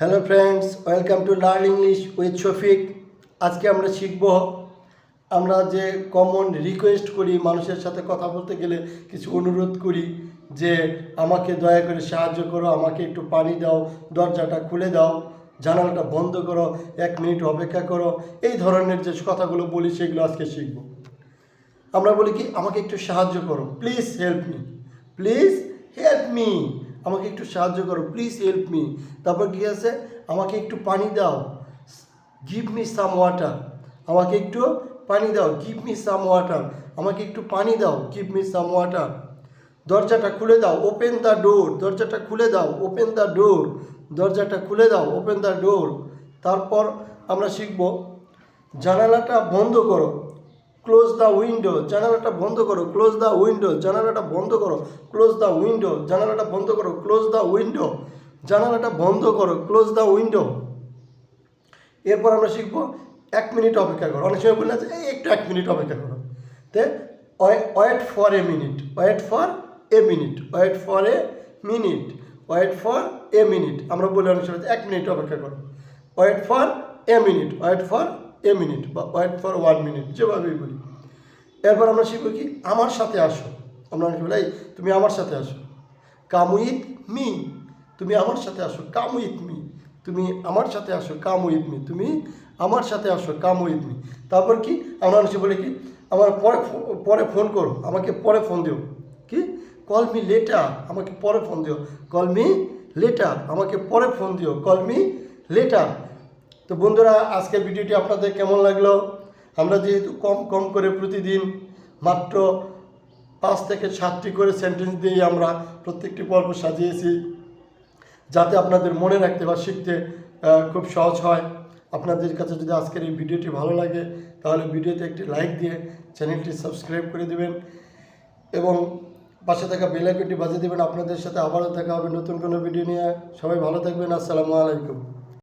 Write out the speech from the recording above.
Hello friends welcome to learn English with Shafiq আজকে আমরা শিখব আমরা যে কমন রিকোয়েস্ট করি মানুষের সাথে কথা বলতে গেলে কিছু অনুরোধ করি যে আমাকে দয়া করে সাহায্য করো, আমাকে একটু পানি দাও, দরজাটা খুলে দাও, জানালাটা বন্ধ করো, এক মিনিট অপেক্ষা করো, এই ধরনের যে কথাগুলো বলি সেগুলো আজকে শিখব। আমরা বলি কি, আমাকে একটু সাহায্য করো please help me please help me আমাকে একটু সাহায্য করো প্লিজ হেল্প মি তারপর কী আছে? আমাকে একটু পানি দাও। গিভ মি সাম ওয়াটার আমাকে একটু পানি দাও। গিভ মি সাম ওয়াটার আমাকে একটু পানি দাও। গিভ মি সাম ওয়াটার দরজাটা খুলে দাও। ওপেন দ্য ডোর দরজাটা খুলে দাও। ওপেন দ্য ডোর দরজাটা খুলে দাও। ওপেন দ্য ডোর তারপর আমরা শিখব, জানালাটা বন্ধ করো। ক্লোজ দ্য উইন্ডো জানালাটা বন্ধ করো ক্লোজ দ্য উইন্ডো জানালাটা বন্ধ করো ক্লোজ দ্য উইন্ডো জানালাটা বন্ধ করো ক্লোজ দ্য উইন্ডো জানালাটা বন্ধ করো ক্লোজ দ্য উইন্ডো এরপর আমরা শিখব এক মিনিট অপেক্ষা করো। অনেক সময় বললে যে এই একটু এক মিনিট অপেক্ষা করো। তে wait for a minute, wait for a minute, wait for a minute, wait for a minute. আমরা বলি অনেক সময় এক মিনিট অপেক্ষা করো। Wait for a minute, wait for a minute বা ওয়েট ফর ওয়ান মিনিট যেভাবেই বলি। এরপর আমরা শিখব কি? আমার সাথে আসো। আমরা অনেকে বলি তুমি আমার সাথে আসো। কাম উইথ মি তুমি আমার সাথে আসো। কাম উইথ মি তুমি আমার সাথে আসো। কাম উইথ মি তুমি আমার সাথে আসো। কাম উইথ মি তারপর কি? আমরা অনেকে বলি কি? আমার পরে পরে ফোন করো। আমাকে পরে ফোন দিও। কি? কল মি লেটার আমাকে পরে ফোন দিও। কল মি লেটার আমাকে পরে ফোন দিও। কল মি লেটার তো বন্ধুরা, আজকের ভিডিওটি আপনাদের কেমন লাগল? আমরা যেহেতু কম কম করে প্রতিদিন মাত্র পাঁচ থেকে সাতটি করে সেন্টেন্স দিয়েই আমরা প্রত্যেকটি পর্ব সাজিয়েছি, যাতে আপনাদের মনে রাখতে বা শিখতে খুব সহজ হয়। আপনাদের কাছে যদি আজকের এই ভিডিওটি ভালো লাগে, তাহলে ভিডিওতে একটি লাইক দিয়ে চ্যানেলটি সাবস্ক্রাইব করে দেবেন এবং পাশে থাকা বেল আইকনটি বাজিয়ে দেবেন। আপনাদের সাথে আবারও দেখা হবে নতুন কোনো ভিডিও নিয়ে। সবাই ভালো থাকবেন। আসসালামু আলাইকুম।